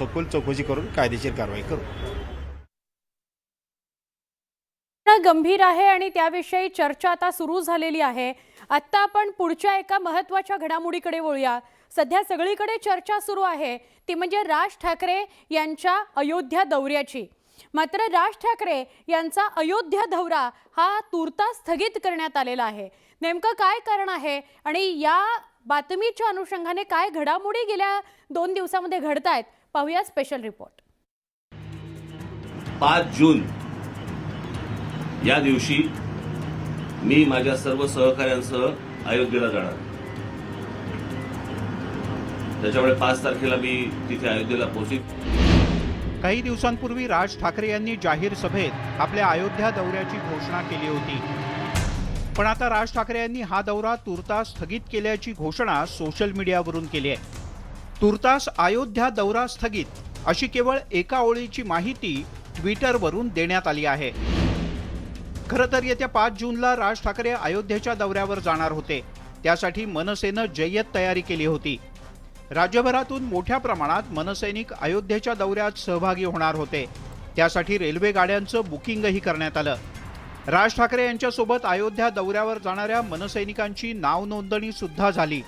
सखोल चौकशी करून कायदेशीर कारवाई करू. गंभीर आहे आणि त्याविषयी चर्चा आता सुरू झालेली आहे. आत्ता आपण पुढच्या एका महत्त्वाच्या घडामोडीकडे वळूया. सध्या सगळीकडे चर्चा सुरू आहे. ती म्हणजे राज ठाकरे यांच्या अयोध्या दौऱ्याची. मात्र राज ठाकरे यांचा अयोध्या दौरा हा तुर्ता स्थगित करण्यात आलेला आहे. नेमकं काय कारण आहे आणि या बातमीच्या अनुषंगाने काय घडामोडी गेल्या दोन दिवसामध्ये घडतायत पाहूया स्पेशल रिपोर्ट पाच जून या दिवशी मी माझ्या सर्व सहकाऱ्यांसह अयोध्येला जाणार. त्याच्यामुळे पाच तारखेला मी तिथे अयोध्येला पोहोचेन. काही दिवसांपूर्वी राज ठाकरे यांनी जाहीर सभेत आपल्या अयोध्या दौऱ्याची घोषणा केली होती. पण आता राज ठाकरे यांनी हा दौरा तुर्तास स्थगित केल्याची घोषणा सोशल मीडियावरून केली आहे. तुर्तास अयोध्या दौरा स्थगित अशी केवळ एका ओळीची माहिती ट्विटरवरून देण्यात आली आहे. खरं तर येत्या पाच जूनला राज ठाकरे अयोध्येच्या दौऱ्यावर जाणार होते. त्यासाठी मनसेनं जय्यत तयारी केली होती. राज्यभरातून मोठ्या प्रमाणात मनसैनिक अयोध्येच्या दौऱ्यात सहभागी होणार होते. त्यासाठी रेल्वे गाड्यांचं बुकिंगही करण्यात आलं. राज ठाकरे यांच्यासोबत अयोध्या दौऱ्यावर जाणाऱ्या मनसैनिकांची नाव नोंदणी सुद्धा झाली.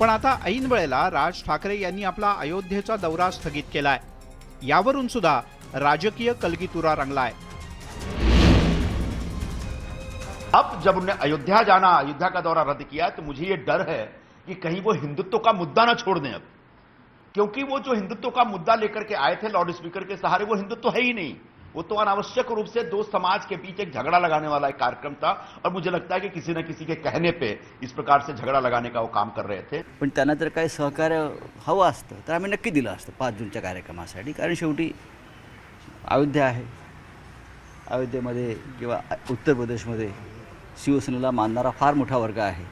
पण आता ऐन वेळेला राज ठाकरे यांनी आपला अयोध्येचा दौरा स्थगित केलाय. यावरून सुद्धा राजकीय कलगीतुरा रंगलाय. अब जब उन्होंने अयोध्या जाना अयोध्या का दौरा रद्द किया तो मुझे ये डर है कि कहीं वो हिंदुत्व का मुद्दा ना छोड़ दें अब। क्योंकि वो जो हिंदुत्व का मुद्दा लेकर के आए थे लाउड स्पीकर के सहारे वो हिंदुत्व है ही नहीं। वो तो अनावश्यक रूप से दो समाज के बीच एक झगड़ा लगाने वाला एक कार्यक्रम था और मुझे लगता है कि किसी न किसी के कहने पे इस प्रकार से झगड़ा लगाने का वो काम कर रहे थे। पण त्यांना जर काही सहकार्य हवं असतं तर आम्ही नक्की दिलं असतं पाच जूनच्या कार्यक्रमासाठी कारण शेवटी अयोध्या आहे. अयोध्येमध्ये किंवा उत्तर प्रदेशमध्ये शिवसेनेला मानणारा फार मोठा वर्ग आहे.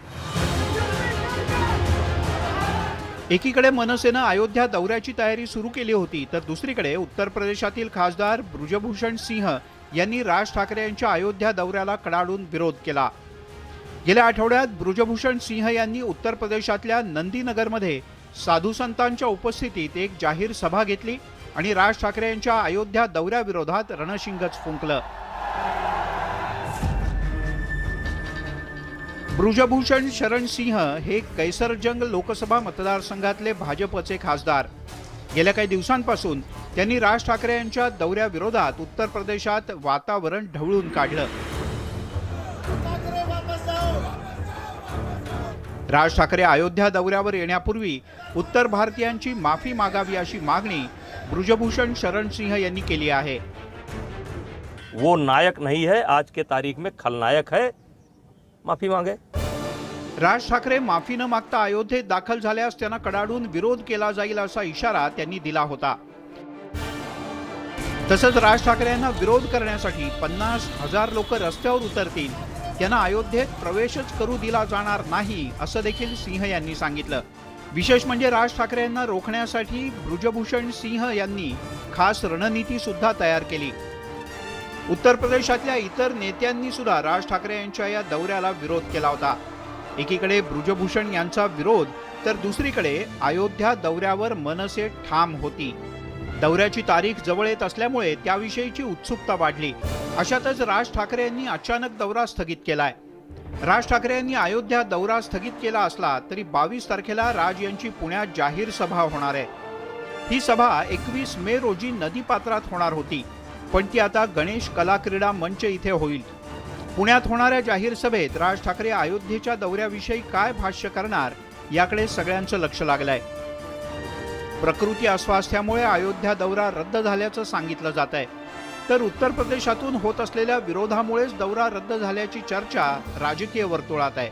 एकीकडे मनसेनं अयोध्या दौऱ्याची तयारी सुरू केली होती तर दुसरीकडे उत्तर प्रदेशातील खासदार ब्रुजभूषण सिंह यांनी राज ठाकरे यांच्या अयोध्या दौऱ्याला कडाडून विरोध केला. गेल्या आठवड्यात ब्रुजभूषण सिंह यांनी उत्तर प्रदेशातल्या नंदीनगरमध्ये साधू संतांच्या उपस्थितीत एक जाहीर सभा घेतली आणि राज ठाकरे यांच्या अयोध्या दौऱ्याविरोधात रणशिंगच फुंकलं. ब्रुजभूषण शरण सिंह हे कैसरजंग लोकसभा मतदारसंघातले भाजपचे खासदार. गेल्या काही दिवसांपासून त्यांनी राज ठाकरे यांच्या दौऱ्याविरोधात उत्तर प्रदेशात वातावरण ढवळून काढलं. राज ठाकरे अयोध्या दौऱ्यावर येण्यापूर्वी उत्तर भारतीयांची माफी मागावी अशी मागणी ब्रुजभूषण शरण सिंह यांनी केली आहे. वो नायक नहीं है आज के तारीख में खलनायक है। माफी मागे. राज ठाकरे माफी न मागता अयोध्येत दाखल झाल्यास त्यांना कडाडून विरोध केला जाईल असा इशारा त्यांनी दिला होता. तसंच राज ठाकरे यांना विरोध करण्यासाठी पन्नास हजार लोक रस्त्यावर उतरतील. त्यांना अयोध्येत प्रवेशच करू दिला जाणार नाही असं देखील सिंह यांनी सांगितलं. विशेष म्हणजे राज ठाकरे यांना रोखण्यासाठी ब्रुजभूषण सिंह यांनी खास रणनीती सुद्धा तयार केली. उत्तर प्रदेशातल्या इतर नेत्यांनी सुद्धा राज ठाकरे यांच्या या दौऱ्याला विरोध केला होता. एकीकडे ब्रुजभूषण यांचा विरोध तर दुसरीकडे अयोध्या दौऱ्यावर मनसे ठाम होती. दौऱ्याची तारीख जवळ येत असल्यामुळे त्याविषयीची उत्सुकता वाढली. अशातच राज ठाकरे यांनी अचानक दौरा स्थगित केलाय. राज ठाकरे यांनी अयोध्या दौरा स्थगित केला असला तरी बावीस तारखेला राज यांची पुण्यात जाहीर सभा होणार आहे. ही सभा एकवीस मे रोजी नदीपात्रात होणार होती. पण ती आता गणेश कला क्रीडा मंच इथे होईल. पुण्यात होणाऱ्या जाहीर सभेत राज ठाकरे अयोध्येच्या दौऱ्याविषयी काय भाष्य करणार याकडे सगळ्यांचं लक्ष लागलंय. प्रकृती अस्वास्थ्यामुळे अयोध्या दौरा रद्द झाल्याचं सांगितलं जात आहे तर उत्तर प्रदेशातून होत असलेल्या विरोधामुळेच दौरा रद्द झाल्याची चर्चा राजकीय वर्तुळात आहे.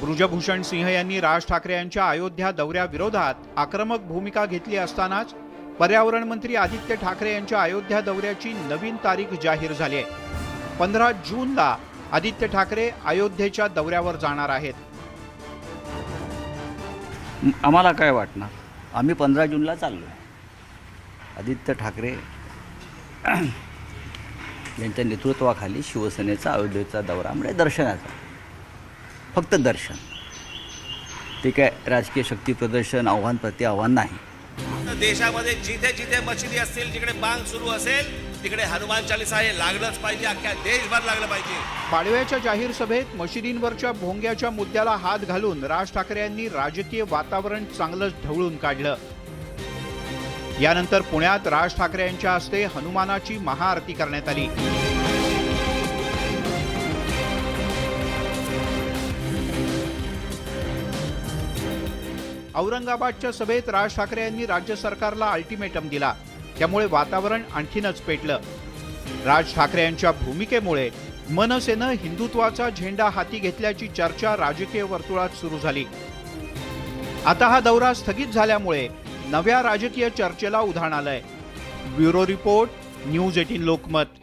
ब्रुजभूषण सिंह यांनी राज ठाकरे यांच्या अयोध्या दौऱ्याविरोधात आक्रमक भूमिका घेतली असतानाच पर्यावरण मंत्री आदित्य ठाकरे यांच्या अयोध्या दौऱ्याची नवीन तारीख जाहीर झाली आहे. पंधरा जूनला आदित्य ठाकरे अयोध्येच्या दौऱ्यावर जाणार आहेत. आम्हाला काय वाटणार? आम्ही पंधरा जूनला चाललो आहे आदित्य ठाकरे यांच्या नेतृत्वाखाली शिवसेनेचा अयोध्येचा दौरा म्हणजे दर्शनाचा. फक्त दर्शन. ते काय राजकीय शक्ती प्रदर्शन आव्हान प्रति आव्हान नाही. देशामध्ये जिथे जिथे मशिदी असतील जिकडे बांग सुरू असेल तिकडे हनुमान चालीसा हे लागलंच पाहिजे. अख्ख्या देशभर लागलं पाहिजे. पाडव्याच्या जाहीर सभेत मशिदींवरच्या भोंग्याच्या मुद्द्याला हात घालून राज ठाकरे यांनी राजकीय वातावरण चांगलंच ढवळून काढलं. यानंतर पुण्यात राज ठाकरे यांच्या हस्ते हनुमानाची महाआरती करण्यात आली. औरंगाबादच्या सभेत राज ठाकरे यांनी राज्य सरकारला अल्टिमेटम दिला. त्यामुळे वातावरण आणखीनच पेटलं. राज ठाकरे यांच्या भूमिकेमुळे मनसेनं हिंदुत्वाचा झेंडा हाती घेतल्याची चर्चा राजकीय वर्तुळात सुरू झाली. आता हा दौरा स्थगित झाल्यामुळे नव्या राजकीय चर्चेला उधाण आलंय. Bureau report news eighteen Lokmat.